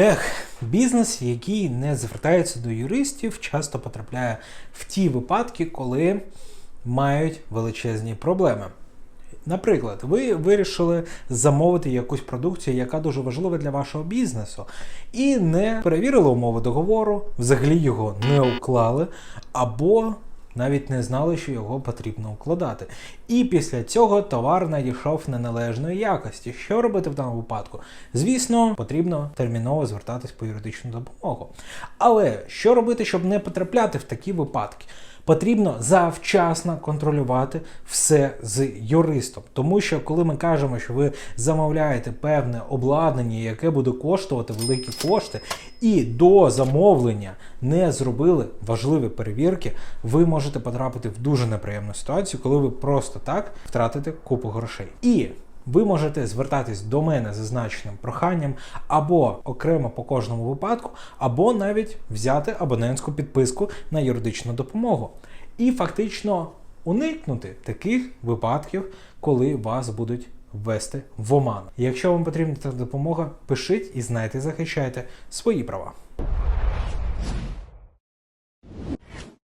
Ех, бізнес, який не звертається до юристів, часто потрапляє в ті випадки, коли мають величезні проблеми. Наприклад, ви вирішили замовити якусь продукцію, яка дуже важлива для вашого бізнесу, і не перевірили умови договору, взагалі його не уклали, або навіть не знали, що його потрібно укладати. І після цього товар надійшов неналежної якості. Що робити в даному випадку? Звісно, потрібно терміново звертатись по юридичну допомогу. Але що робити, щоб не потрапляти в такі випадки? Потрібно завчасно контролювати все з юристом, тому що коли ми кажемо, що ви замовляєте певне обладнання, яке буде коштувати великі кошти, і до замовлення не зробили важливі перевірки, ви можете потрапити в дуже неприємну ситуацію, коли ви просто так втратите купу грошей. І ви можете звертатись до мене з зазначеним проханням або окремо по кожному випадку, або навіть взяти абонентську підписку на юридичну допомогу. І фактично уникнути таких випадків, коли вас будуть ввести в оману. Якщо вам потрібна така допомога, пишіть і знайте, захищайте свої права.